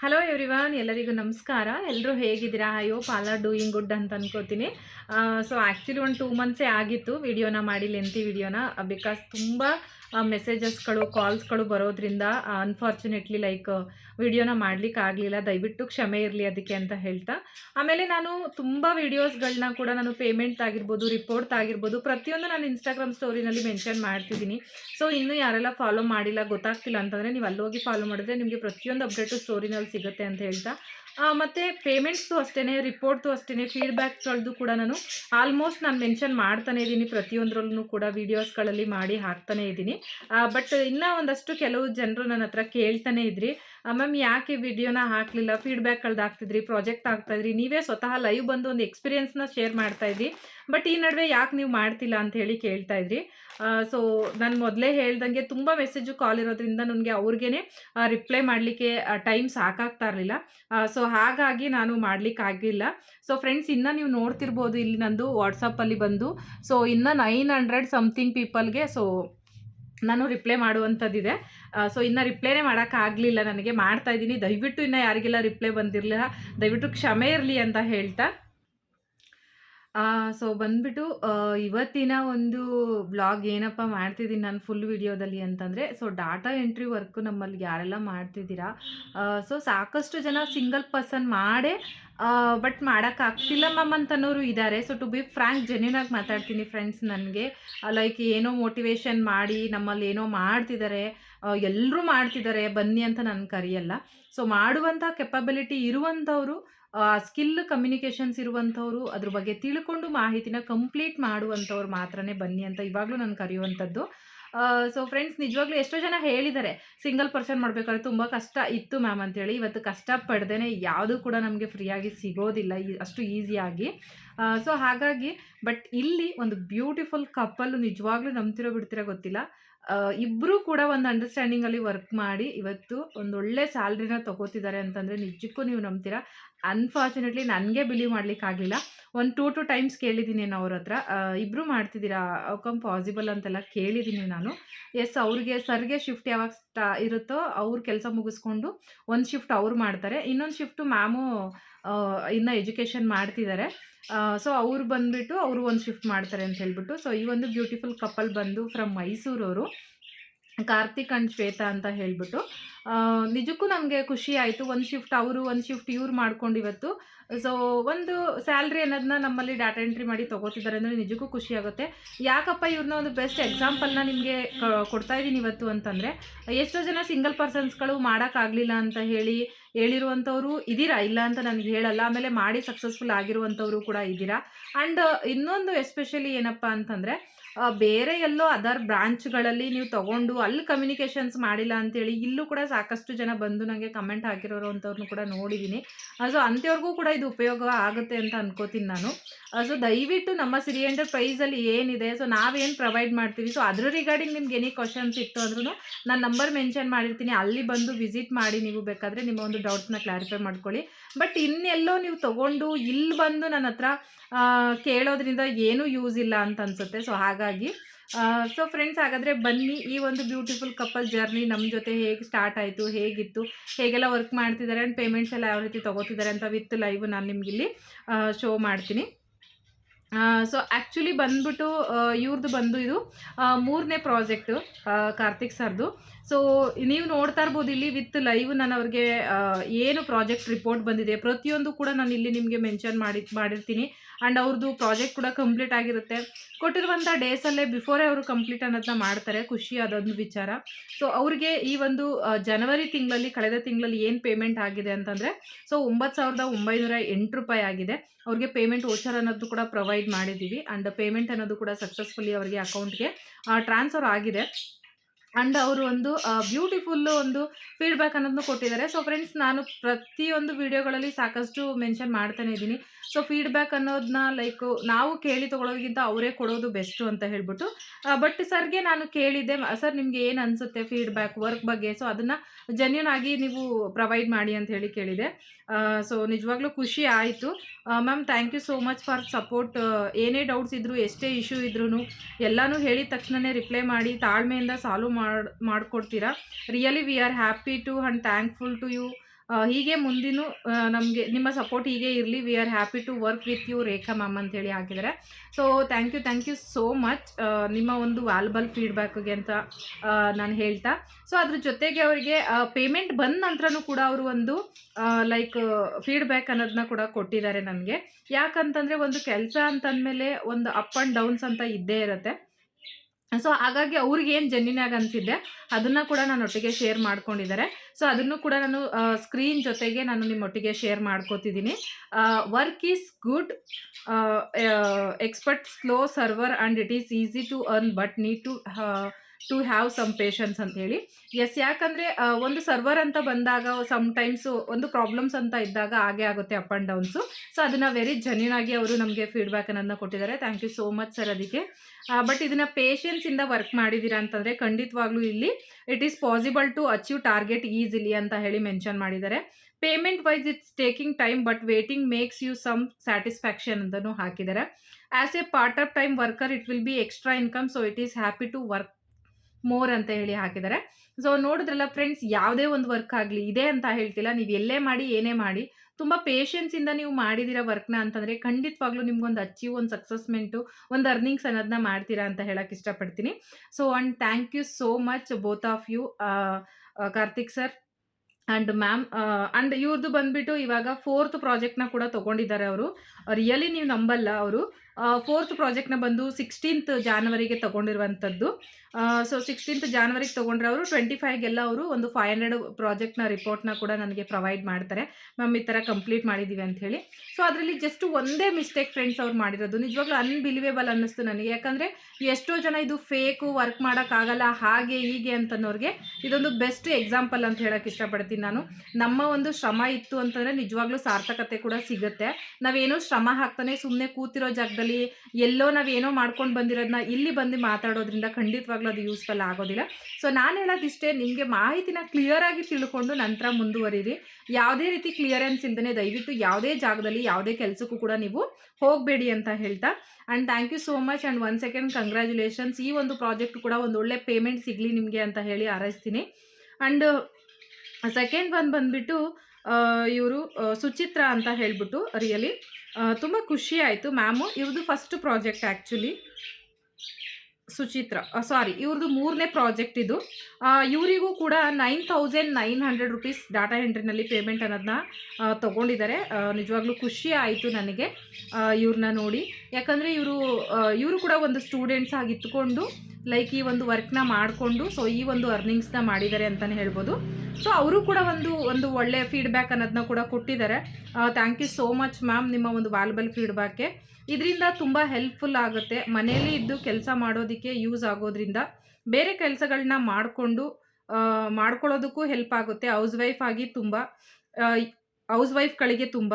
Hello everyone ಎಲ್ಲರಿಗೂ ನಮಸ್ಕಾರ. ಎಲ್ಲರೂ ಹೇಗಿದ್ದೀರಾ? ಅಯ್ಯೋ ಪಾಲ ಡೂಯಿಂಗ್ ಗುಡ್ ಅಂತ ಅನ್ಕೋತೀನಿ. ಸೊ ಆ್ಯಕ್ಚುಲಿ ಒಂದು ಟೂ ಮಂತ್ಸೇ ಆಗಿತ್ತು. ವಿಡಿಯೋನ ಮಾಡಿ ಲೆಂತಿ ವಿಡಿಯೋನ ಬಿಕಾಸ್ ತುಂಬ ಮೆಸೇಜಸ್ಗಳು ಕಾಲ್ಸ್ಗಳು ಬರೋದ್ರಿಂದ ಅನ್ಫಾರ್ಚುನೇಟ್ಲಿ ಲೈಕ್ ವಿಡಿಯೋನ ಮಾಡ್ಲಿಕ್ಕೆ ಆಗಲಿಲ್ಲ. ದಯವಿಟ್ಟು ಕ್ಷಮೆ ಇರಲಿ ಅದಕ್ಕೆ ಅಂತ ಹೇಳ್ತಾ. ಆಮೇಲೆ ನಾನು ತುಂಬ ವೀಡಿಯೋಸ್ಗಳನ್ನ ಕೂಡ ನಾನು ಪೇಮೆಂಟ್ ಆಗಿರ್ಬೋದು ರಿಪೋರ್ಟ್ ಆಗಿರ್ಬೋದು ಪ್ರತಿಯೊಂದು ನಾನು ಇನ್ಸ್ಟಾಗ್ರಾಮ್ ಸ್ಟೋರಿನಲ್ಲಿ ಮೆನ್ಷನ್ ಮಾಡ್ತಿದ್ದೀನಿ. ಸೊ ಇನ್ನೂ ಯಾರೆಲ್ಲ ಫಾಲೋ ಮಾಡಿಲ್ಲ ಗೊತ್ತಾಗ್ತಿಲ್ಲ ಅಂತಂದರೆ ನೀವು ಅಲ್ಲೋಗಿ ಫಾಲೋ ಮಾಡಿದ್ರೆ ನಿಮಗೆ ಪ್ರತಿಯೊಂದು ಅಪ್ಡೇಟು ಸ್ಟೋರಿನಲ್ಲಿ ಸಿಗುತ್ತೆ ಅಂತ ಹೇಳ್ತಾ. ಆ, ಮತ್ತೆ ಪೇಮೆಂಟ್ಸು ಅಷ್ಟೇ ರಿಪೋರ್ಟ್ದು ಅಷ್ಟೇ ಫೀಡ್ಬ್ಯಾಕ್ಗಳದ್ದು ಕೂಡ ನಾನು ಆಲ್ಮೋಸ್ಟ್ ನಾನು ಮೆನ್ಷನ್ ಮಾಡ್ತಾನೆ ಇದ್ದೀನಿ. ಪ್ರತಿಯೊಂದರಲ್ಲೂ ಕೂಡ ವೀಡಿಯೋಸ್ಗಳಲ್ಲಿ ಮಾಡಿ ಹಾಕ್ತಾನೆ ಇದ್ದೀನಿ. ಬಟ್ ಇನ್ನೂ ಒಂದಷ್ಟು ಕೆಲವು ಜನರು ನನ್ನ ಹತ್ರ ಕೇಳ್ತಾನೆ ಇದ್ರಿ. ಮ್ಯಾಮ್ ಯಾಕೆ ವಿಡಿಯೋನ ಹಾಕಲಿಲ್ಲ? ಫೀಡ್ಬ್ಯಾಕ್ ಕಳ್ದಾಕ್ತಿದ್ರಿ ಪ್ರಾಜೆಕ್ಟ್ ಆಗ್ತಾಯಿದ್ರಿ, ನೀವೇ ಸ್ವತಃ ಲೈವ್ ಬಂದು ಒಂದು ಎಕ್ಸ್ಪೀರಿಯೆನ್ಸ್ನ ಶೇರ್ ಮಾಡ್ತಾ ಇದ್ರಿ. ಬಟ್ ಈ ನಡುವೆ ಯಾಕೆ ನೀವು ಮಾಡ್ತಿಲ್ಲ ಅಂತ ಹೇಳಿ ಕೇಳ್ತಾ ಇದ್ರಿ. ಸೊ ನಾನು ಮೊದಲೇ ಹೇಳ್ದಂಗೆ ತುಂಬ ಮೆಸೇಜು ಕಾಲ್ ಇರೋದ್ರಿಂದ ನನಗೆ ಅವ್ರಿಗೇ ರಿಪ್ಲೈ ಮಾಡಲಿಕ್ಕೆ ಟೈಮ್ ಸಾಕಾಗ್ತಾ ಇರಲಿಲ್ಲ. ಸೊ ಹಾಗಾಗಿ ನಾನು ಮಾಡ್ಲಿಕ್ಕೆ ಆಗಿಲ್ಲ. ಸೊ ಫ್ರೆಂಡ್ಸ್ ಇನ್ನೂ ನೀವು ನೋಡ್ತಿರ್ಬೋದು ಇಲ್ಲಿ ನಂದು ವಾಟ್ಸಪ್ಪಲ್ಲಿ ಬಂದು. ಸೊ ಇನ್ನೂ ನೈನ್ ಹಂಡ್ರೆಡ್ ಸಮಥಿಂಗ್ ಪೀಪಲ್ಗೆ ಸೊ ನಾನು ರಿಪ್ಲೈ ಮಾಡುವಂಥದ್ದಿದೆ. ಸೊ ಇನ್ನು ರಿಪ್ಲೈನೇ ಮಾಡೋಕ್ಕಾಗಲಿಲ್ಲ ನನಗೆ. ಮಾಡ್ತಾ ಇದ್ದೀನಿ. ದಯವಿಟ್ಟು ಇನ್ನೂ ಯಾರಿಗೆಲ್ಲ ರಿಪ್ಲೈ ಬಂದಿರಲಿಲ್ಲ, ದಯವಿಟ್ಟು ಕ್ಷಮೆ ಇರಲಿ ಅಂತ ಹೇಳ್ತಾ. ಸೊ ಬಂದ್ಬಿಟ್ಟು ಇವತ್ತಿನ ಒಂದು ಬ್ಲಾಗ್ ಏನಪ್ಪ ಮಾಡ್ತಿದ್ದೀನಿ ನಾನು ಫುಲ್ ವಿಡಿಯೋದಲ್ಲಿ ಅಂತಂದರೆ ಸೊ ಡಾಟಾ ಎಂಟ್ರಿ ವರ್ಕ್ ನಮ್ಮಲ್ಲಿ ಯಾರೆಲ್ಲ ಮಾಡ್ತಿದ್ದೀರಾ ಸೊ ಸಾಕಷ್ಟು ಜನ ಸಿಂಗಲ್ ಪರ್ಸನ್ ಮಾಡೇ ಬಟ್ ಮಾಡೋಕ್ಕಾಗ್ತಿಲ್ಲ ಮ್ಯಾಮ್ ಅಂತನೋರು ಇದ್ದಾರೆ so to be frank genuine ಆಗಿ ಮಾತಾಡ್ತೀನಿ ಫ್ರೆಂಡ್ಸ್ ನನಗೆ. ಲೈಕ್ ಏನೋ ಮೋಟಿವೇಶನ್ ಮಾಡಿ ನಮ್ಮಲ್ಲಿ ಏನೋ ಮಾಡ್ತಿದ್ದಾರೆ ಎಲ್ಲರೂ ಮಾಡ್ತಿದ್ದಾರೆ ಬನ್ನಿ ಅಂತ ನಾನು ಕರೆಯಲ್ಲ. ಸೊ ಮಾಡುವಂಥ ಕೆಪಬಿಲಿಟಿ ಇರುವಂಥವರು ಸ್ಕಿಲ್ ಕಮ್ಯುನಿಕೇಷನ್ಸ್ ಇರುವಂಥವ್ರು ಅದ್ರ ಬಗ್ಗೆ ತಿಳ್ಕೊಂಡು ಮಾಹಿತಿನ ಕಂಪ್ಲೀಟ್ ಮಾಡುವಂಥವ್ರು ಮಾತ್ರನೇ ಬನ್ನಿ ಅಂತ ಇವಾಗಲೂ ನಾನು ಕರೆಯುವಂಥದ್ದು. ಸೊ ಫ್ರೆಂಡ್ಸ್ ನಿಜವಾಗ್ಲೂ ಎಷ್ಟೋ ಜನ ಹೇಳಿದ್ದಾರೆ ಸಿಂಗಲ್ ಪರ್ಸನ್ ಮಾಡಬೇಕಾದ್ರೆ ತುಂಬ ಕಷ್ಟ ಇತ್ತು ಮ್ಯಾಮ್ ಅಂತೇಳಿ. ಇವತ್ತು ಕಷ್ಟ ಪಡ್ದೇ ಯಾವುದು ಕೂಡ ನಮಗೆ ಫ್ರೀಯಾಗಿ ಸಿಗೋದಿಲ್ಲ ಅಷ್ಟು ಈಸಿಯಾಗಿ ಸೊ ಹಾಗಾಗಿ ಬಟ್ ಇಲ್ಲಿ ಒಂದು ಬ್ಯೂಟಿಫುಲ್ ಕಪ್ಪಲ್ಲು ನಿಜವಾಗ್ಲೂ ನಂಬ್ತಿರೋ ಬಿಡ್ತಿರೋ ಗೊತ್ತಿಲ್ಲ. ಇಬ್ಬರೂ ಕೂಡ ಒಂದು ಅಂಡರ್ಸ್ಟ್ಯಾಂಡಿಂಗಲ್ಲಿ ವರ್ಕ್ ಮಾಡಿ ಇವತ್ತು ಒಂದೊಳ್ಳೆ ಸ್ಯಾಲ್ರಿನ ತೊಗೋತಿದ್ದಾರೆ ಅಂತಂದರೆ ನಿಜಕ್ಕೂ ನೀವು ನಂಬ್ತೀರಾ? ಅನ್ಫಾರ್ಚುನೇಟ್ಲಿ ನನಗೆ ಬಿಲೀವ್ ಮಾಡಲಿಕ್ಕಾಗಲಿಲ್ಲ ಒಂದು ಟೂ ಟು ಟೈಮ್ಸ್ ಕೇಳಿದ್ದೀನಿ ನಾನು ಅವ್ರ ಹತ್ರ. ಇಬ್ಬರು ಮಾಡ್ತಿದ್ದೀರಾ? ಕಮ್ ಪಾಸಿಬಲ್ ಅಂತೆಲ್ಲ ಕೇಳಿದ್ದೀನಿ ನಾನು. ಎಸ್ ಅವ್ರಿಗೆ, ಸರ್ಗೆ ಶಿಫ್ಟ್ ಯಾವಾಗ ಸ್ಟಾ ಇರುತ್ತೋ ಅವ್ರ ಕೆಲಸ ಮುಗಿಸ್ಕೊಂಡು ಒಂದು ಶಿಫ್ಟ್ ಅವ್ರು ಮಾಡ್ತಾರೆ. ಇನ್ನೊಂದು ಶಿಫ್ಟು ಮ್ಯಾಮು ಇನ್ನು ಎಜುಕೇಷನ್ ಮಾಡ್ತಿದ್ದಾರೆ ಸೊ ಅವ್ರು ಬಂದುಬಿಟ್ಟು ಅವರು ಒಂದು ಶಿಫ್ಟ್ ಮಾಡ್ತಾರೆ ಅಂತ ಹೇಳ್ಬಿಟ್ಟು. ಸೊ ಈ ಒಂದು ಬ್ಯೂಟಿಫುಲ್ ಕಪಲ್ ಬಂದು ಫ್ರಮ್ ಮೈಸೂರವರು. ಕಾರ್ತಿಕ್ ಅಂಡ್ ಶ್ವೇತಾ ಅಂತ ಹೇಳ್ಬಿಟ್ಟು. ನಿಜಕ್ಕೂ ನಮಗೆ ಖುಷಿ ಆಯಿತು. ಒಂದು ಶಿಫ್ಟ್ ಅವರು, ಒಂದು ಶಿಫ್ಟ್ ಇವ್ರು ಮಾಡ್ಕೊಂಡು ಇವತ್ತು. ಸೊ ಒಂದು ಸ್ಯಾಲ್ರಿ ಅನ್ನೋದನ್ನ ನಮ್ಮಲ್ಲಿ ಡಾಟಾ ಎಂಟ್ರಿ ಮಾಡಿ ತೊಗೋತಿದ್ದಾರೆ ಅಂದರೆ ನಿಜಕ್ಕೂ ಖುಷಿ ಆಗುತ್ತೆ. ಯಾಕಪ್ಪ ಇವ್ರನ್ನ ಒಂದು ಬೆಸ್ಟ್ ಎಕ್ಸಾಂಪಲ್ನ ನಿಮಗೆ ಕೊಡ್ತಾ ಇದ್ದೀನಿ ಇವತ್ತು ಅಂತಂದರೆ, ಎಷ್ಟೋ ಜನ ಸಿಂಗಲ್ ಪರ್ಸನ್ಸ್ಗಳು ಮಾಡೋಕ್ಕಾಗಲಿಲ್ಲ ಅಂತ ಹೇಳಿ ಹೇಳಿರುವಂಥವ್ರು ಇದ್ದೀರಾ ಇಲ್ಲ ಅಂತ ನನಗೆ ಹೇಳಲ್ಲ. ಆಮೇಲೆ ಮಾಡಿ ಸಕ್ಸಸ್ಫುಲ್ ಆಗಿರುವಂಥವ್ರು ಕೂಡ ಇದ್ದೀರಾ ಆ್ಯಂಡ್ ಇನ್ನೊಂದು ಎಸ್ಪೆಷಲಿ ಏನಪ್ಪ ಅಂತಂದರೆ ಬೇರೆ ಎಲ್ಲೋ ಅದರ್ ಬ್ರಾಂಚ್ಗಳಲ್ಲಿ ನೀವು ತಗೊಂಡು ಅಲ್ಲಿ ಕಮ್ಯುನಿಕೇಷನ್ಸ್ ಮಾಡಿಲ್ಲ ಅಂತೇಳಿ ಇಲ್ಲೂ ಕೂಡ ಸಾಕಷ್ಟು ಜನ ಬಂದು ನನಗೆ ಕಮೆಂಟ್ ಹಾಕಿರೋರು ಅಂಥವ್ರನ್ನೂ ಕೂಡ ನೋಡಿದ್ದೀನಿ ಸೊ ಅಂಥವ್ರಿಗೂ ಕೂಡ ಇದು ಉಪಯೋಗ ಆಗುತ್ತೆ ಅಂತ ಅನ್ಕೋತೀನಿ ನಾನು. ಸೊ ದಯವಿಟ್ಟು ನಮ್ಮ ಸಿರಿ ಪ್ರೈಸಲ್ಲಿ ಏನಿದೆ ಸೊ ನಾವೇನು ಪ್ರೊವೈಡ್ ಮಾಡ್ತೀವಿ ಸೊ ಅದ್ರ ರಿಗಾರ್ಡಿಂಗ್ ನಿಮ್ಗೆ ಎನಿ ಕ್ವಶನ್ಸ್ ಇತ್ತು ಅಂದ್ರೂ ನಾನು ನಂಬರ್ ಮೆನ್ಷನ್ ಮಾಡಿರ್ತೀನಿ. ಅಲ್ಲಿ ಬಂದು ವಿಸಿಟ್ ಮಾಡಿ ನೀವು ಬೇಕಾದರೆ ನಿಮ್ಮ ಒಂದು ಡೌಟ್ಸ್ನ ಕ್ಲಾರಿಫೈ ಮಾಡ್ಕೊಳ್ಳಿ. ಬಟ್ ಇನ್ನೆಲ್ಲೋ ನೀವು ತಗೊಂಡು ಇಲ್ಲಿ ಬಂದು ನನ್ನ ಹತ್ರ ಕೇಳೋದ್ರಿಂದ ಏನೂ ಯೂಸ್ ಇಲ್ಲ ಅಂತ ಅನ್ಸುತ್ತೆ. ಸೊ ಹಾಗಾಗಿ ಸೊ ಫ್ರೆಂಡ್ಸ್ ಹಾಗಾದರೆ ಬನ್ನಿ, ಈ ಒಂದು ಬ್ಯೂಟಿಫುಲ್ ಕಪಲ್ ಜರ್ನಿ ನಮ್ಮ ಜೊತೆ ಹೇಗೆ ಸ್ಟಾರ್ಟ್ ಆಯಿತು, ಹೇಗಿತ್ತು, ಹೇಗೆಲ್ಲ ವರ್ಕ್ ಮಾಡ್ತಿದ್ದಾರೆ ಆ್ಯಂಡ್ ಪೇಮೆಂಟ್ಸ್ ಎಲ್ಲ ಯಾವ ರೀತಿ ತೊಗೋತಿದ್ದಾರೆ ಅಂತ ವಿತ್ ಲೈವ್ ನಾನು ನಿಮಗಿಲ್ಲಿ ಶೋ ಮಾಡ್ತೀನಿ. ಸೊ ಆ್ಯಕ್ಚುಲಿ ಬಂದ್ಬಿಟ್ಟು ಇವ್ರದ್ದು ಬಂದು ಇದು ಮೂರನೇ ಪ್ರಾಜೆಕ್ಟು ಕಾರ್ತಿಕ್ ಸರ್ದು. ಸೊ ನೀವು ನೋಡ್ತಾ ಇರ್ಬೋದು ಇಲ್ಲಿ ವಿತ್ ಲೈವ್ ನಾನು ಅವ್ರಿಗೆ ಏನು ಪ್ರಾಜೆಕ್ಟ್ ರಿಪೋರ್ಟ್ ಬಂದಿದೆ, ಪ್ರತಿಯೊಂದು ಕೂಡ ನಾನು ಇಲ್ಲಿ ನಿಮಗೆ ಮೆನ್ಷನ್ ಮಾಡಿ, ಮಾಡಿರ್ತೀನಿ. ಆ್ಯಂಡ್ ಅವ್ರದ್ದು ಪ್ರಾಜೆಕ್ಟ್ ಕೂಡ ಕಂಪ್ಲೀಟ್ ಆಗಿರುತ್ತೆ. ಕೊಟ್ಟಿರುವಂಥ ಡೇಸಲ್ಲೇ ಬಿಫೋರೇ ಅವರು ಕಂಪ್ಲೀಟ್ ಅನ್ನೋದನ್ನ ಮಾಡ್ತಾರೆ. ಖುಷಿ ಅದೊಂದು ವಿಚಾರ. ಸೊ ಅವರಿಗೆ ಈ ಒಂದು ಜನವರಿ ತಿಂಗಳಲ್ಲಿ, ಕಳೆದ ತಿಂಗಳಲ್ಲಿ ಏನು ಪೇಮೆಂಟ್ ಆಗಿದೆ ಅಂತಂದರೆ ಸೊ ಒಂಬತ್ತು ಸಾವಿರದ ಒಂಬೈನೂರ ಎಂಟು ರೂಪಾಯಿ ಆಗಿದೆ. ಅವ್ರಿಗೆ ಪೇಮೆಂಟ್ ಓಚರ್ ಅನ್ನೋದು ಕೂಡ ಪ್ರೊವೈಡ್ ಮಾಡಿದ್ದೀವಿ. ಆ್ಯಂಡ್ ಪೇಮೆಂಟ್ ಅನ್ನೋದು ಕೂಡ ಸಕ್ಸಸ್ಫುಲಿ ಅವರಿಗೆ ಅಕೌಂಟ್ಗೆ ಟ್ರಾನ್ಸ್ಫರ್ ಆಗಿದೆ. ಆ್ಯಂಡ್ ಅವರು ಒಂದು ಬ್ಯೂಟಿಫುಲ್ ಒಂದು ಫೀಡ್ಬ್ಯಾಕ್ ಅನ್ನೋದನ್ನು ಕೊಟ್ಟಿದ್ದಾರೆ. ಸೊ, ಫ್ರೆಂಡ್ಸ್, ನಾನು ಪ್ರತಿಯೊಂದು ವಿಡಿಯೋಗಳಲ್ಲಿ ಸಾಕಷ್ಟು ಮೆನ್ಷನ್ ಮಾಡ್ತಾನೆ ಇದ್ದೀನಿ. ಸೊ, ಫೀಡ್ಬ್ಯಾಕ್ ಅನ್ನೋದನ್ನ ಲೈಕ್ ನಾವು ಕೇಳಿ ತೊಗೊಳೋದಕ್ಕಿಂತ ಅವರೇ ಕೊಡೋದು ಬೆಸ್ಟು ಅಂತ ಹೇಳ್ಬಿಟ್ಟು ಬಟ್ ಸರ್ಗೆ ನಾನು ಕೇಳಿದ್ದೆ ಸರ್, ನಿಮಗೆ ಏನು ಅನಿಸುತ್ತೆ ಫೀಡ್ಬ್ಯಾಕ್, ವರ್ಕ್ ಬಗ್ಗೆ? ಸೊ, ಅದನ್ನು ಜೆನ್ಯೂನ್ ಆಗಿ ನೀವು ಪ್ರೊವೈಡ್ ಮಾಡಿ ಅಂತ ಹೇಳಿ ಕೇಳಿದೆ. ಸೊ ನಿಜವಾಗ್ಲೂ ಖುಷಿ ಆಯಿತು. Ma'am thank you so much for support ಏನೇ ಡೌಟ್ಸ್ ಇದ್ದರೂ ಎಷ್ಟೇ ಇಶ್ಯೂ ಇದ್ರೂ ಎಲ್ಲನೂ ಹೇಳಿದ ತಕ್ಷಣವೇ ರಿಪ್ಲೈ ಮಾಡಿ, ತಾಳ್ಮೆಯಿಂದ ಸಾಲ್ವ್ ಮಾಡಿ, ಮಾಡಿಕೊಡ್ತೀರಾ. Really we are happy to and thankful to you ಹೀಗೆ ಮುಂದಿನೂ ನಮಗೆ, ನಿಮ್ಮ ಸಪೋರ್ಟ್ ಹೀಗೆ ಇರಲಿ. We are happy to work with you Rekha ma'am ಅಂತೇಳಿ ಹಾಕಿದ್ದಾರೆ. So thank you thank you so much ನಿಮ್ಮ ಒಂದು ವ್ಯಾಲ್ಬಲ್ ಫೀಡ್ಬ್ಯಾಕ್ಗೆ ಅಂತ ನಾನು ಹೇಳ್ತಾ. ಸೊ ಅದ್ರ ಜೊತೆಗೆ ಅವರಿಗೆ ಪೇಮೆಂಟ್ ಬಂದ ನಂತರನೂ ಕೂಡ ಅವರು ಒಂದು ಲೈಕ್ ಫೀಡ್ಬ್ಯಾಕ್ ಅನ್ನೋದನ್ನ ಕೂಡ ಕೊಟ್ಟಿದ್ದಾರೆ ನನಗೆ. ಯಾಕಂತಂದರೆ ಒಂದು ಕೆಲಸ ಅಂತಂದಮೇಲೆ ಒಂದು ಅಪ್ ಆ್ಯಂಡ್ ಡೌನ್ಸ್ ಅಂತ ಇದ್ದೇ ಇರುತ್ತೆ. ಸೊ ಹಾಗಾಗಿ ಅವ್ರಿಗೆ ಏನು ಜೆನ್ಯೂನಾಗಿ ಅನಿಸಿದ್ದೆ, ಅದನ್ನು ಕೂಡ ನಾನು ಒಟ್ಟಿಗೆ ಶೇರ್ ಮಾಡ್ಕೊಂಡಿದ್ದಾರೆ. ಸೊ ಅದನ್ನು ಕೂಡ ನಾನು ಸ್ಕ್ರೀನ್ ಜೊತೆಗೆ ನಾನು ನಿಮ್ಮೊಟ್ಟಿಗೆ share ಮಾಡ್ಕೋತಿದ್ದೀನಿ work is good expert slow server and it is easy to earn but need to to have some patience ಅಂತ ಹೇಳಿ. ಎಸ್ ಯಾಕಂದರೆ ಒಂದು ಸರ್ವರ್ ಅಂತ ಬಂದಾಗ ಸಮ್ ಟೈಮ್ಸು ಒಂದು ಪ್ರಾಬ್ಲಮ್ಸ್ ಅಂತ ಇದ್ದಾಗ ಹಾಗೆ ಆಗುತ್ತೆ ಅಪ್ ಆ್ಯಂಡ್ ಡೌನ್ಸು ಸೊ ಅದನ್ನು ವೆರಿ ಜನ್ಯೂನ್ ಆಗಿ ಅವರು ನಮಗೆ ಫೀಡ್ಬ್ಯಾಕ್ ಅನ್ನೋದನ್ನ ಕೊಟ್ಟಿದ್ದಾರೆ. Thank you so much sir ಅದಕ್ಕೆ. ಬಟ್ ಇದನ್ನು ಪೇಷನ್ಸಿಂದ ವರ್ಕ್ ಮಾಡಿದ್ದೀರಾ ಅಂತಂದರೆ ಖಂಡಿತವಾಗ್ಲೂ ಇಲ್ಲಿ it is possible to achieve target easily ಅಂತ ಹೇಳಿ ಮೆನ್ಷನ್ ಮಾಡಿದ್ದಾರೆ. Payment wise it's taking time but waiting makes you some satisfaction ಅಂತಲೂ ಹಾಕಿದ್ದಾರೆ. As a part of time worker it will be extra income so it is happy to work more ಅಂತ ಹೇಳಿ ಹಾಕಿದ್ದಾರೆ. So ನೋಡಿದ್ರಲ್ಲ friends ಯಾವುದೇ ಒಂದು work ಆಗಲಿ, ಇದೆ ಅಂತ ಹೇಳ್ತಿಲ್ಲ. ನೀವು ಎಲ್ಲೇ ಮಾಡಿ, ಏನೇ ಮಾಡಿ, ತುಂಬ ಪೇಷನ್ಸಿಂದ ನೀವು ಮಾಡಿದಿರೋ ವರ್ಕ್ನ ಅಂತಂದರೆ ಖಂಡಿತವಾಗ್ಲೂ ನಿಮ್ಗೊಂದು ಅಚೀವ್ ಒಂದು ಸಕ್ಸಸ್ಮೆಂಟು ಒಂದು ಅರ್ನಿಂಗ್ಸ್ ಅನ್ನೋದನ್ನ ಮಾಡ್ತೀರಾ ಅಂತ ಹೇಳಕ್ಕೆ ಇಷ್ಟಪಡ್ತೀನಿ. So and thank you so much both of you Karthik sir and ma'am and ಇವ್ರದ್ದು ಬಂದುಬಿಟ್ಟು ಇವಾಗ ಫೋರ್ತ್ ಪ್ರಾಜೆಕ್ಟ್ನ ಕೂಡ ತೊಗೊಂಡಿದ್ದಾರೆ ಅವರು. ರಿಯಲಿ ನೀವು ನಂಬಲ್ಲ ಅವರು. ಫೋರ್ತ್ ಪ್ರಾಜೆಕ್ಟ್ನ ಬಂದು ಸಿಕ್ಸ್ಟೀನ್ತ್ ಜಾನ್ವರಿಗೆ ತೊಗೊಂಡಿರುವಂಥದ್ದು. ಸೊ ಸಿಕ್ಸ್ಟೀನ್ತ್ ಜಾನ್ವರಿಗೆ ತೊಗೊಂಡ್ರೆ ಅವರು ಟ್ವೆಂಟಿ ಫೈವ್ಗೆಲ್ಲ ಅವರು ಒಂದು ಫೈವ್ ಹಂಡ್ರೆಡ್ ಪ್ರಾಜೆಕ್ಟ್ನ ರಿಪೋರ್ಟ್ನ ಕೂಡ ನನಗೆ ಪ್ರೊವೈಡ್ ಮಾಡ್ತಾರೆ. ಮ್ಯಾಮ್ ಈ ಥರ ಕಂಪ್ಲೀಟ್ ಮಾಡಿದ್ದೀವಿ ಅಂತ ಹೇಳಿ. ಸೊ ಅದರಲ್ಲಿ ಜಸ್ಟ್ ಒಂದೇ ಮಿಸ್ಟೇಕ್ ಫ್ರೆಂಡ್ಸ್ ಅವ್ರು ಮಾಡಿರೋದು. ನಿಜವಾಗ್ಲೂ ಅನ್ಬಿಲಿವೇಬಲ್ ಅನ್ನಿಸ್ತು ನನಗೆ. ಯಾಕಂದರೆ ಎಷ್ಟೋ ಜನ ಇದು ಫೇಕು ವರ್ಕ್ ಮಾಡೋಕ್ಕಾಗಲ್ಲ ಹಾಗೆ ಹೀಗೆ ಅಂತನೋರಿಗೆ ಇದೊಂದು ಬೆಸ್ಟ್ ಎಕ್ಸಾಂಪಲ್ ಅಂತ ಹೇಳೋಕ್ಕೆ ಇಷ್ಟಪಡ್ತೀನಿ ನಾನು. ನಮ್ಮ ಒಂದು ಶ್ರಮ ಇತ್ತು ಅಂತಂದರೆ ನಿಜವಾಗ್ಲೂ ಸಾರ್ಥಕತೆ ಕೂಡ ಸಿಗುತ್ತೆ. ನಾವೇನೋ ಶ್ರಮ ಹಾಕ್ತಾನೆ ಸುಮ್ಮನೆ ಕೂತಿರೋ ಜಾಗದಲ್ಲಿ ಎಲ್ಲೋ ನಾವು ಏನೋ ಮಾಡ್ಕೊಂಡು ಬಂದಿರೋದನ್ನ ಇಲ್ಲಿ ಬಂದು ಮಾತಾಡೋದ್ರಿಂದ ಖಂಡಿತವಾಗ್ಲೂ ಅದು ಯೂಸ್ಫುಲ್ ಆಗೋದಿಲ್ಲ. ಸೊ ನಾನು ಹೇಳೋದಿಷ್ಟೇ, ನಿಮಗೆ ಮಾಹಿತಿನ ಕ್ಲಿಯರಾಗಿ ತಿಳ್ಕೊಂಡು ನಂತರ ಮುಂದುವರಿರಿ. ಯಾವುದೇ ರೀತಿ ಕ್ಲಿಯರೆನ್ಸ್ ಇಂದನೇ ದಯವಿಟ್ಟು ಯಾವುದೇ ಜಾಗದಲ್ಲಿ, ಯಾವುದೇ ಕೆಲಸಕ್ಕೂ ಕೂಡ ನೀವು ಹೋಗಬೇಡಿ ಅಂತ ಹೇಳ್ತಾ. And thank you so much and one second congratulations ಈ ಒಂದು ಪ್ರಾಜೆಕ್ಟ್ ಕೂಡ ಒಂದು ಒಳ್ಳೆ ಪೇಮೆಂಟ್ ಸಿಗಲಿ ನಿಮಗೆ ಅಂತ ಹೇಳಿ ಹಾರೈಸ್ತೀನಿ. ಆ್ಯಂಡ್ ಸೆಕೆಂಡ್ ಒಂದು ಬಂದುಬಿಟ್ಟು ಇವರು ಸುಚಿತ್ರ ಅಂತ ಹೇಳ್ಬಿಟ್ಟು ರಿಯಲಿ. ತುಂಬ ಖುಷಿ ಆಯಿತು ಮ್ಯಾಮು. ಇವ್ರದ್ದು first project actually Suchitra sorry ಇವ್ರದ್ದು ಮೂರನೇ ಪ್ರಾಜೆಕ್ಟ್ ಇದು. ಇವರಿಗೂ ಕೂಡ nine thousand nine hundred rupees data ಎಂಟ್ರಿನಲ್ಲಿ payment ಅನ್ನೋದನ್ನ ತೊಗೊಂಡಿದ್ದಾರೆ. ನಿಜವಾಗ್ಲೂ ಖುಷಿ ಆಯಿತು ನನಗೆ ಇವ್ರನ್ನ ನೋಡಿ. ಯಾಕಂದರೆ ಇವರು ಇವರು ಕೂಡ ಒಂದು ಸ್ಟೂಡೆಂಟ್ಸ್ ಆಗಿ ಇತ್ತುಕೊಂಡು ಲೈಕ್ ಈ ಒಂದು ವರ್ಕ್ನ ಮಾಡಿಕೊಂಡು ಸೊ ಈ ಒಂದು ಅರ್ನಿಂಗ್ಸ್ನ ಮಾಡಿದ್ದಾರೆ ಅಂತಲೇ ಹೇಳ್ಬೋದು. ಸೊ ಅವರು ಕೂಡ ಒಂದು ಒಂದು ಒಳ್ಳೆಯ ಫೀಡ್ಬ್ಯಾಕ್ ಅನ್ನೋದನ್ನ ಕೂಡ ಕೊಟ್ಟಿದ್ದಾರೆ. Thank you so much ma'am ನಿಮ್ಮ ಒಂದು ವ್ಯಾಲ್ಯಬಲ್ ಫೀಡ್ಬ್ಯಾಕ್ಗೆ ಇದರಿಂದ ತುಂಬ ಹೆಲ್ಪ್ಫುಲ್ ಆಗುತ್ತೆ. ಮನೆಯಲ್ಲಿ ಇದ್ದು ಕೆಲಸ ಮಾಡೋದಕ್ಕೆ ಯೂಸ್ ಆಗೋದ್ರಿಂದ ಬೇರೆ ಕೆಲಸಗಳನ್ನ ಮಾಡಿಕೊಂಡು ಮಾಡ್ಕೊಳ್ಳೋದಕ್ಕೂ ಹೆಲ್ಪ್ ಆಗುತ್ತೆ. ಹೌಸ್ ವೈಫ್ ಆಗಿ ತುಂಬ ಹೌಸ್ ವೈಫ್ಗಳಿಗೆ ತುಂಬ.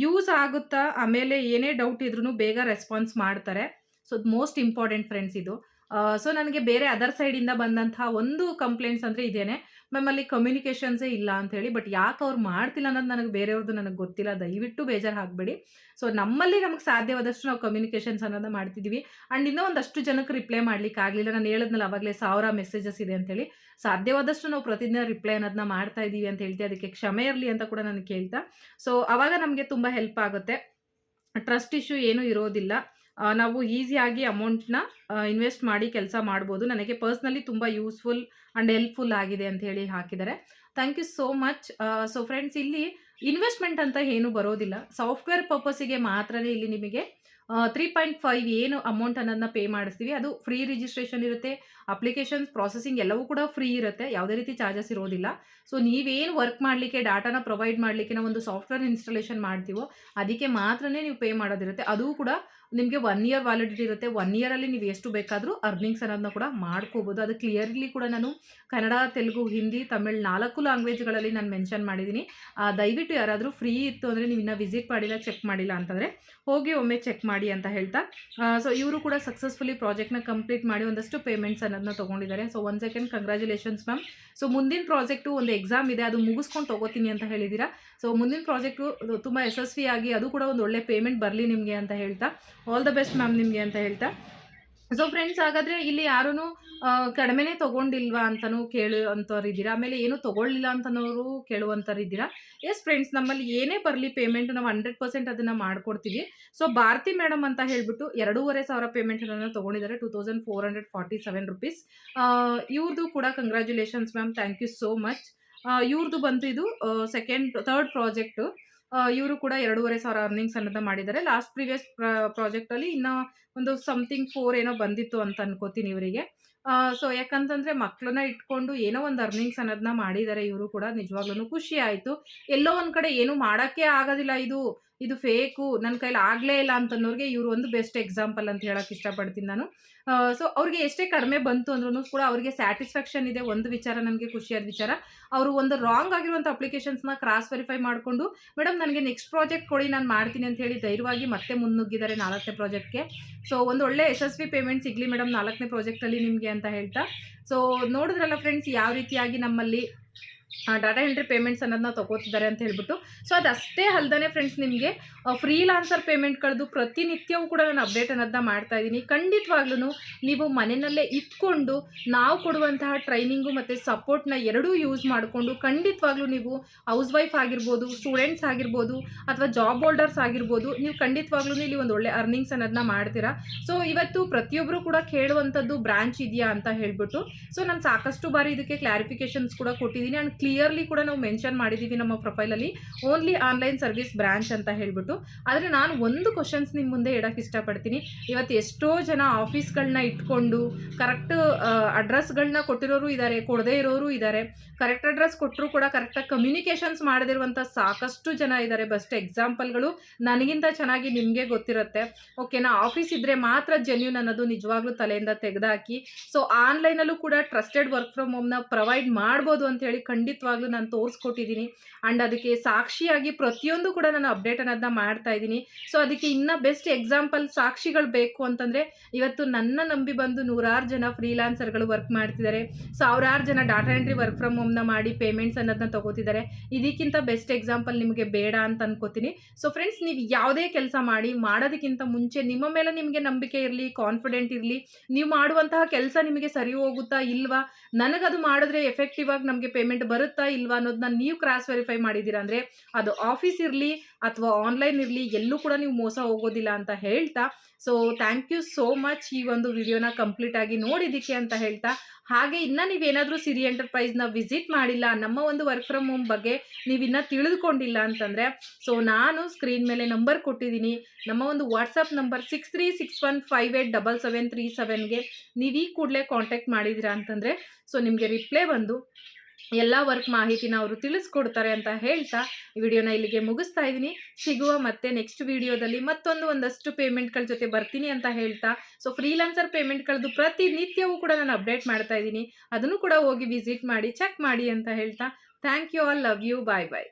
ಯೂಸ್ ಆಗುತ್ತಾ ಆಮೇಲೆ ಏನೇ ಡೌಟ್ ಇದ್ರೂ ಬೇಗ ರೆಸ್ಪಾನ್ಸ್ ಮಾಡ್ತಾರೆ. ಸೊ ಮೋಸ್ಟ್ ಇಂಪಾರ್ಟೆಂಟ್ ಫ್ರೆಂಡ್ಸ್ ಇದು. ಸೊ ನನಗೆ ಬೇರೆ ಅದರ್ ಸೈಡಿಂದ ಬಂದಂತಹ ಒಂದು ಕಂಪ್ಲೇಂಟ್ಸ್ ಅಂದರೆ ಇದೇನೆ. ನಮ್ಮಲ್ಲಿ ಕಮ್ಯುನಿಕೇಷನ್ಸೇ ಇಲ್ಲ ಅಂತ ಹೇಳಿ ಬಟ್ ಯಾಕೆ ಅವ್ರು ಮಾಡ್ತಿಲ್ಲ ಅನ್ನೋದು ನನಗೆ ಬೇರೆಯವ್ರದ್ದು ನನಗೆ ಗೊತ್ತಿಲ್ಲ. ದಯವಿಟ್ಟು ಬೇಜಾರು ಹಾಕಬೇಡಿ ಸೊ ನಮ್ಮಲ್ಲಿ ನಮಗೆ ಸಾಧ್ಯವಾದಷ್ಟು ನಾವು ಕಮ್ಯುನಿಕೇಷನ್ಸ್ ಅನ್ನೋದನ್ನ ಮಾಡ್ತಿದ್ದೀವಿ ಆ್ಯಂಡ್ ಇನ್ನೂ ಒಂದಷ್ಟು ಜನಕ್ಕೆ ರಿಪ್ಲೈ ಮಾಡ್ಲಿಕ್ಕೆ ಆಗಲಿಲ್ಲ. ನಾನು ಹೇಳಿದ್ನಲ್ಲ, ಅವಾಗಲೇ ಸಾವಿರ ಮೆಸೇಜಸ್ ಇದೆ ಅಂತೇಳಿ ಸಾಧ್ಯವಾದಷ್ಟು ನಾವು ಪ್ರತಿದಿನ ರಿಪ್ಲೈ ಅನ್ನೋದನ್ನ ಮಾಡ್ತಾ ಇದ್ದೀವಿ ಅಂತ ಹೇಳ್ತೀವಿ ಅದಕ್ಕೆ ಕ್ಷಮೆ ಇರಲಿ ಅಂತ ಕೂಡ ನಾನು ಕೇಳ್ತಾ. ಸೊ ಅವಾಗ ನಮಗೆ ತುಂಬ ಹೆಲ್ಪ್ ಆಗುತ್ತೆ. ಟ್ರಸ್ಟ್ ಇಶ್ಯೂ ಏನೂ ಇರೋದಿಲ್ಲ. ನಾವು ಈಸಿಯಾಗಿ ಅಮೌಂಟ್ನ ಇನ್ವೆಸ್ಟ್ ಮಾಡಿ ಕೆಲಸ ಮಾಡ್ಬೋದು. ನನಗೆ ಪರ್ಸ್ನಲಿ ತುಂಬ ಯೂಸ್ಫುಲ್ ಆ್ಯಂಡ್ ಹೆಲ್ಪ್ಫುಲ್ ಆಗಿದೆ ಅಂತ ಹೇಳಿ ಹಾಕಿದ್ದಾರೆ. Thank you so much. So friends, ಇಲ್ಲಿ ಇನ್ವೆಸ್ಟ್ಮೆಂಟ್ ಅಂತ ಏನು ಬರೋದಿಲ್ಲ. ಸಾಫ್ಟ್ವೇರ್ ಪರ್ಪಸಿಗೆ ಮಾತ್ರನೇ ಇಲ್ಲಿ ನಿಮಗೆ ತ್ರೀ ಪಾಯಿಂಟ್ ಫೈವ್ ಏನು ಅಮೌಂಟ್ ಅನ್ನೋದನ್ನ ಪೇ ಮಾಡಿಸ್ತೀವಿ. ಅದು ಫ್ರೀ ರಿಜಿಸ್ಟ್ರೇಷನ್ ಇರುತ್ತೆ. ಅಪ್ಲಿಕೇಶನ್ಸ್ ಪ್ರಾಸೆಸಿಂಗ್ ಎಲ್ಲವೂ ಕೂಡ ಫ್ರೀ ಇರುತ್ತೆ. ಯಾವುದೇ ರೀತಿ ಚಾರ್ಜಸ್ ಇರೋದಿಲ್ಲ. ಸೊ ನೀವೇನು ವರ್ಕ್ ಮಾಡಲಿಕ್ಕೆ, ಡಾಟಾನ ಪ್ರೊವೈಡ್ ಮಾಡಲಿಕ್ಕೆ ನಾವು ಒಂದು ಸಾಫ್ಟ್ವೇರ್ ಇನ್ಸ್ಟಾಲೇಷನ್ ಮಾಡ್ತೀವೋ, ಅದಕ್ಕೆ ಮಾತ್ರನೇ ನೀವು ಪೇ ಮಾಡೋದಿರುತ್ತೆ. ಅದು ಕೂಡ ನಿಮಗೆ ಒನ್ ಇಯರ್ ವ್ಯಾಲಿಡಿಟಿ ಇರುತ್ತೆ. ಒನ್ ಇಯರಲ್ಲಿ ನೀವು ಎಷ್ಟು ಬೇಕಾದರೂ ಅರ್ನಿಂಗ್ಸ್ ಅನ್ನೋದನ್ನ ಕೂಡ ಮಾಡ್ಕೋಬೋದು. ಅದು ಕ್ಲಿಯರ್ಲಿ ಕೂಡ ನಾನು ಕನ್ನಡ, ತೆಲುಗು, ಹಿಂದಿ, ತಮಿಳ್ ನಾಲ್ಕು ಲ್ಯಾಂಗ್ವೇಜ್ಗಳಲ್ಲಿ ನಾನು ಮೆನ್ಷನ್ ಮಾಡಿದ್ದೀನಿ ದಯವಿಟ್ಟು ಯಾರಾದರೂ ಫ್ರೀ ಇತ್ತು ಅಂದರೆ ನೀವು ಇನ್ನೂ ವಿಸಿಟ್ ಮಾಡಿಲ್ಲ ಚೆಕ್ ಮಾಡಿಲ್ಲ ಅಂತಂದರೆ ಹೋಗಿ ಒಮ್ಮೆ ಚೆಕ್ ಮಾಡಿ ಅಂತ ಹೇಳ್ತಾ. ಸೊ ಇವರು ಕೂಡ ಸಕ್ಸಸ್ಫುಲಿ ಪ್ರಾಜೆಕ್ಟ್ನ ಕಂಪ್ಲೀಟ್ ಮಾಡಿ ಒಂದಷ್ಟು ಪೇಮೆಂಟ್ಸ್ ಅನ್ನೋದನ್ನ ತೊಗೊಂಡಿದ್ದಾರೆ. So one second congratulations ma'am so ಮುಂದಿನ ಪ್ರಾಜೆಕ್ಟು ಒಂದು ಎಕ್ಸಾಮ್ ಇದೆ. ಅದು ಮುಗಿಸ್ಕೊಂಡು ತೊಗೋತೀನಿ ಅಂತ ಹೇಳಿದ್ದೀರಾ ಸೊ ಮುಂದಿನ ಪ್ರಾಜೆಕ್ಟು ತುಂಬ ಯಶಸ್ವಿಯಾಗಿ ಅದು ಕೂಡ ಒಂದು ಒಳ್ಳೆ ಪೇಮೆಂಟ್ ಬರಲಿ ನಿಮಗೆ ಅಂತ ಹೇಳ್ತಾ. ಆಲ್ ದ ಬೆಸ್ಟ್ ಮ್ಯಾಮ್ ನಿಮಗೆ ಅಂತ ಹೇಳ್ತಾ. ಸೊ ಫ್ರೆಂಡ್ಸ್ ಹಾಗಾದರೆ ಇಲ್ಲಿ ಯಾರೂ ಕಡಿಮೆನೇ ತೊಗೊಂಡಿಲ್ವಾ ಅಂತಲೂ ಕೇಳುವಂಥವ್ರು ಇದ್ದೀರಾ? ಆಮೇಲೆ ಏನು ತೊಗೊಳ್ಳಿಲ್ಲ ಅಂತನೋರು ಕೇಳುವಂಥವ್ರು ಇದ್ದೀರಾ? ಎಸ್ ಫ್ರೆಂಡ್ಸ್ ನಮ್ಮಲ್ಲಿ ಏನೇ ಬರಲಿ ಪೇಮೆಂಟ್ ನಾವು ಹಂಡ್ರೆಡ್ ಪರ್ಸೆಂಟ್ ಅದನ್ನು ಮಾಡ್ಕೊಡ್ತೀವಿ. ಸೊ ಭಾರತಿ ಮೇಡಮ್ ಅಂತ ಹೇಳಿಬಿಟ್ಟು ಎರಡೂವರೆ ಸಾವಿರ ಪೇಮೆಂಟನ್ನು ತೊಗೊಂಡಿದ್ದಾರೆ two thousand four hundred forty seven rupees ಇವ್ರದ್ದು ಕೂಡ congratulations ma'am thank you so much ಇವ್ರದ್ದು ಬಂತು ಇದು ಸೆಕೆಂಡ್ ಥರ್ಡ್ ಪ್ರಾಜೆಕ್ಟು ಇವರು ಕೂಡ ಎರಡೂವರೆ ಸಾವಿರ ಅರ್ನಿಂಗ್ಸ್ ಅನ್ನೋದನ್ನ ಮಾಡಿದ್ದಾರೆ. ಲಾಸ್ಟ್ ಪ್ರೀವಿಯಸ್ ಪ್ರಾಜೆಕ್ಟಲ್ಲಿ ಇನ್ನೂ ಒಂದು ಸಮಥಿಂಗ್ ಫೋರ್ ಏನೋ ಬಂದಿತ್ತು ಅಂತ ಅನ್ಕೋತೀನಿ ಇವರಿಗೆ. ಸೊ ಯಾಕಂತಂದರೆ ಮಕ್ಕಳನ್ನ ಇಟ್ಕೊಂಡು ಏನೋ ಒಂದು ಅರ್ನಿಂಗ್ಸ್ ಅನ್ನೋದನ್ನ ಮಾಡಿದ್ದಾರೆ ಇವರು ಕೂಡ. ನಿಜವಾಗ್ಲೂ ಖುಷಿ ಆಯಿತು. ಎಲ್ಲೋ ಒಂದು ಕಡೆ ಏನು ಮಾಡೋಕ್ಕೆ ಆಗೋದಿಲ್ಲ ಇದು. ಇದು ಫೇಕು ನನ್ನ ಕೈಲಿ ಆಗಲೇ ಇಲ್ಲ ಅಂತನ್ನೋರಿಗೆ ಇವರು ಒಂದು ಬೆಸ್ಟ್ ಎಕ್ಸಾಂಪಲ್ ಅಂತ ಹೇಳೋಕೆ ಇಷ್ಟಪಡ್ತೀನಿ ನಾನು. ಸೊ ಅವ್ರಿಗೆ ಎಷ್ಟೇ ಕಡಿಮೆ ಬಂತು ಅಂದ್ರೂ ಕೂಡ ಅವರಿಗೆ ಸ್ಯಾಟಿಸ್ಫ್ಯಾಕ್ಷನ್ ಇದೆ, ಒಂದು ವಿಚಾರ ನನಗೆ ಖುಷಿಯಾದ ವಿಚಾರ. ಅವರು ಒಂದು ರಾಂಗ್ ಆಗಿರುವಂಥ ಅಪ್ಲಿಕೇಶನ್ಸ್ನ ಕ್ರಾಸ್ ವೆರಿಫೈ ಮಾಡಿಕೊಂಡು ಮೇಡಮ್ ನನಗೆ ನೆಕ್ಸ್ಟ್ ಪ್ರಾಜೆಕ್ಟ್ ಕೊಡಿ, ನಾನು ಮಾಡ್ತೀನಿ ಅಂತ ಹೇಳಿ ಧೈರ್ಯವಾಗಿ ಮತ್ತೆ ಮುನ್ನುಗ್ಗಿದ್ದಾರೆ ನಾಲ್ಕನೇ ಪ್ರಾಜೆಕ್ಟ್ಗೆ ಸೊ ಒಂದು ಒಳ್ಳೆ ಯಶಸ್ವಿ ಪೇಮೆಂಟ್ ಸಿಗಲಿ ಮೇಡಮ್ ನಾಲ್ಕನೇ ಪ್ರಾಜೆಕ್ಟಲ್ಲಿ ನಿಮಗೆ ಅಂತ ಹೇಳ್ತಾ. ಸೊ ನೋಡಿದ್ರಲ್ಲ ಫ್ರೆಂಡ್ಸ್ ಯಾವ ರೀತಿಯಾಗಿ ನಮ್ಮಲ್ಲಿ ಡಾಟಾ ಎಂಟ್ರಿ ಪೇಮೆಂಟ್ಸ್ ಅನ್ನೋದನ್ನ ತೊಗೋತಿದ್ದಾರೆ ಅಂತ ಹೇಳ್ಬಿಟ್ಟು. ಸೊ ಅದಷ್ಟೇ ಅಲ್ದೇ ಫ್ರೆಂಡ್ಸ್ ನಿಮಗೆ ಫ್ರೀಲಾನ್ಸರ್ ಕಳೆದು ಪ್ರತಿನಿತ್ಯವೂ ಕೂಡ ನಾನು ಅಪ್ಡೇಟ್ ಅನ್ನೋದನ್ನ ಮಾಡ್ತಾ ಇದ್ದೀನಿ. ಖಂಡಿತವಾಗ್ಲೂ ನೀವು ಮನೆಯಲ್ಲೇ ಇಟ್ಕೊಂಡು ನಾವು ಕೊಡುವಂತಹ ಟ್ರೈನಿಂಗು ಮತ್ತು ಸಪೋರ್ಟ್ನ ಎರಡೂ ಯೂಸ್ ಮಾಡಿಕೊಂಡು ಖಂಡಿತವಾಗ್ಲೂ ನೀವು ಹೌಸ್ ವೈಫ್ ಆಗಿರ್ಬೋದು ಸ್ಟೂಡೆಂಟ್ಸ್ ಆಗಿರ್ಬೋದು ಅಥವಾ ಜಾಬ್ ಹೋಲ್ಡರ್ಸ್ ಆಗಿರ್ಬೋದು, ನೀವು ಖಂಡಿತವಾಗ್ಲೂ ಇಲ್ಲಿ ಒಂದು ಒಳ್ಳೆ ಅರ್ನಿಂಗ್ಸ್ ಅನ್ನೋದನ್ನ ಮಾಡ್ತೀರಾ. ಸೊ ಇವತ್ತು ಪ್ರತಿಯೊಬ್ಬರು ಕೂಡ ಕೇಳುವಂಥದ್ದು ಬ್ರಾಂಚ್ ಇದೆಯಾ ಅಂತ ಹೇಳ್ಬಿಟ್ಟು. ಸೊ ನಾನು ಸಾಕಷ್ಟು ಬಾರಿ ಇದಕ್ಕೆ ಕ್ಲಾರಿಫಿಕೇಶನ್ಸ್ ಕೂಡ ಕೊಟ್ಟಿದ್ದೀನಿ. ಆ್ಯಂಡ್ ಕ್ಲಿಯರ್ಲಿ ಕೂಡ ನಾವು ಮೆನ್ಷನ್ ಮಾಡಿದ್ದೀವಿ ನಮ್ಮ ಪ್ರೊಫೈಲಲ್ಲಿ ಓನ್ಲಿ ಆನ್ಲೈನ್ ಸರ್ವಿಸ್ ಬ್ರ್ಯಾಂಚ್ ಅಂತ ಹೇಳ್ಬಿಟ್ಟು. ಆದರೆ ನಾನು ಒಂದು ಕ್ವಶನ್ಸ್ ನಿಮ್ಮ ಮುಂದೆ ಇಡೋಕ್ಕೆ ಇಷ್ಟಪಡ್ತೀನಿ. ಇವತ್ತು ಎಷ್ಟೋ ಜನ ಆಫೀಸ್ಗಳನ್ನ ಇಟ್ಕೊಂಡು ಕರೆಕ್ಟ್ ಅಡ್ರೆಸ್ಗಳನ್ನ ಕೊಟ್ಟಿರೋರು ಇದ್ದಾರೆ ಕೊಡದೇ ಇರೋರು ಇದ್ದಾರೆ ಕರೆಕ್ಟ್ ಅಡ್ರೆಸ್ ಕೊಟ್ಟರು ಕೂಡ ಕರೆಕ್ಟಾಗಿ ಕಮ್ಯುನಿಕೇಷನ್ಸ್ ಮಾಡದಿರುವಂಥ ಸಾಕಷ್ಟು ಜನ ಇದ್ದಾರೆ ಬೆಸ್ಟ್ ಎಕ್ಸಾಂಪಲ್ಗಳು ನನಗಿಂತ ಚೆನ್ನಾಗಿ ನಿಮಗೆ ಗೊತ್ತಿರುತ್ತೆ. ಓಕೆನಾ ಆಫೀಸ್ ಇದ್ದರೆ ಮಾತ್ರ ಜೆನ್ಯೂನ್ ಅನ್ನೋದು ನಿಜವಾಗ್ಲೂ ತಲೆಯಿಂದ ತೆಗೆದಾಕಿ. ಸೊ ಆನ್ಲೈನಲ್ಲೂ ಕೂಡ ಟ್ರಸ್ಟೆಡ್ ವರ್ಕ್ ಫ್ರಮ್ ಹೋಮ್ನ ಪ್ರೊವೈಡ್ ಮಾಡ್ಬೋದು ಅಂತ ಹೇಳಿ ಖಂಡಿತವಾಗ್ಲೂ ನಾನು ತೋರಿಸ್ಕೊಟ್ಟಿದ್ದೀನಿ. ಆ್ಯಂಡ್ ಅದಕ್ಕೆ ಸಾಕ್ಷಿಯಾಗಿ ಪ್ರತಿಯೊಂದು ಕೂಡ ನಾನು ಅಪ್ಡೇಟ್ ಅನ್ನೋದನ್ನ ಮಾಡ್ತಾ ಇದ್ದೀನಿ. ಸೊ ಅದಕ್ಕೆ ಇನ್ನೂ ಬೆಸ್ಟ್ ಎಕ್ಸಾಂಪಲ್ ಸಾಕ್ಷಿಗಳು ಬೇಕು ಅಂತಂದರೆ, ಇವತ್ತು ನನ್ನ ನಂಬಿ ಬಂದು ನೂರಾರು ಜನ ಫ್ರೀಲಾನ್ಸರ್ಗಳು ವರ್ಕ್ ಮಾಡ್ತಿದ್ದಾರೆ. ಸಾವಿರಾರು ಜನ ಡಾಟಾ ಎಂಟ್ರಿ ವರ್ಕ್ ಫ್ರಮ್ ಹೋಮ್ನ ಮಾಡಿ ಪೇಮೆಂಟ್ಸ್ ಅನ್ನೋದನ್ನ ತಗೋತಿದ್ದಾರೆ. ಇದಕ್ಕಿಂತ ಬೆಸ್ಟ್ ಎಕ್ಸಾಂಪಲ್ ನಿಮಗೆ ಬೇಡ ಅಂತ ಅನ್ಕೋತೀನಿ. ಸೊ ಫ್ರೆಂಡ್ಸ್ ನೀವು ಯಾವುದೇ ಕೆಲಸ ಮಾಡಿ, ಮಾಡೋದಕ್ಕಿಂತ ಮುಂಚೆ ನಿಮ್ಮ ಮೇಲೆ ನಿಮಗೆ ನಂಬಿಕೆ ಇರಲಿ ಕಾನ್ಫಿಡೆಂಟ್ ಇರಲಿ, ನೀವು ಮಾಡುವಂತಹ ಕೆಲಸ ನಿಮಗೆ ಸರಿ ಹೋಗುತ್ತಾ ಇಲ್ವಾ? ನನಗದು ಮಾಡಿದ್ರೆ ಎಫೆಕ್ಟಿವ್ ಆಗಿ ನಮಗೆ ಪೇಮೆಂಟ್ ಬರುತ್ತಾ ಇಲ್ವಾ ಅನ್ನೋದನ್ನ ನೀವು ಕ್ರಾಸ್ ವೆರಿಫೈ ಮಾಡಿದ್ದೀರಾ ಅಂದರೆ ಅದು ಆಫೀಸ್ ಇರಲಿ ಅಥವಾ ಆನ್ಲೈನ್ ಇರಲಿ, ಎಲ್ಲೂ ಕೂಡ ನೀವು ಮೋಸ ಹೋಗೋದಿಲ್ಲ ಅಂತ ಹೇಳ್ತಾ. So thank you so much ಈ ಒಂದು ವಿಡಿಯೋನ ಕಂಪ್ಲೀಟ್ ಆಗಿ ನೋಡಿದ್ದಕ್ಕೆ ಅಂತ ಹೇಳ್ತಾ. ಹಾಗೆ ಇನ್ನೂ ನೀವೇನಾದರೂ ಸಿರಿ ಎಂಟರ್ಪ್ರೈಸ್ನ ವಿಸಿಟ್ ಮಾಡಿಲ್ಲ, ನಮ್ಮ ಒಂದು ವರ್ಕ್ ಫ್ರಮ್ ಹೋಮ್ ಬಗ್ಗೆ ನೀವಿನ್ನ ತಿಳಿದುಕೊಂಡಿಲ್ಲ ಅಂತಂದರೆ ಸೊ ನಾನು ಸ್ಕ್ರೀನ್ ಮೇಲೆ ನಂಬರ್ ಕೊಟ್ಟಿದ್ದೀನಿ. ನಮ್ಮ ಒಂದು WhatsApp number six three six one five eight double seven three ಸೆವೆನ್ಗೆ ನೀವು ಈ ಕೂಡಲೇ ಕಾಂಟ್ಯಾಕ್ಟ್ ಮಾಡಿದ್ದೀರಾ ಅಂತಂದರೆ ಸೊ ನಿಮಗೆ ರಿಪ್ಲೈ ಬಂದು ಎಲ್ಲ ವರ್ಕ್ ಮಾಹಿತಿನ ಅವರು ತಿಳಿಸ್ಕೊಡ್ತಾರೆ ಅಂತ ಹೇಳ್ತಾ ವಿಡಿಯೋನ ಇಲ್ಲಿಗೆ ಮುಗಿಸ್ತಾ ಇದ್ದೀನಿ. ಸಿಗುವ ಮತ್ತೆ ನೆಕ್ಸ್ಟ್ ವಿಡಿಯೋದಲ್ಲಿ ಮತ್ತೊಂದು ಒಂದಷ್ಟು ಪೇಮೆಂಟ್ಗಳ ಜೊತೆ ಬರ್ತೀನಿ ಅಂತ ಹೇಳ್ತಾ. ಸೊ ಫ್ರೀಲಾನ್ಸರ್ ಪೇಮೆಂಟ್ಗಳದ್ದು ಪ್ರತಿನಿತ್ಯವೂ ಕೂಡ ನಾನು ಅಪ್ಡೇಟ್ ಮಾಡ್ತಾ ಇದ್ದೀನಿ. ಅದನ್ನು ಕೂಡ ಹೋಗಿ ವಿಸಿಟ್ ಮಾಡಿ ಚೆಕ್ ಮಾಡಿ ಅಂತ ಹೇಳ್ತಾ. Thank you all love you bye bye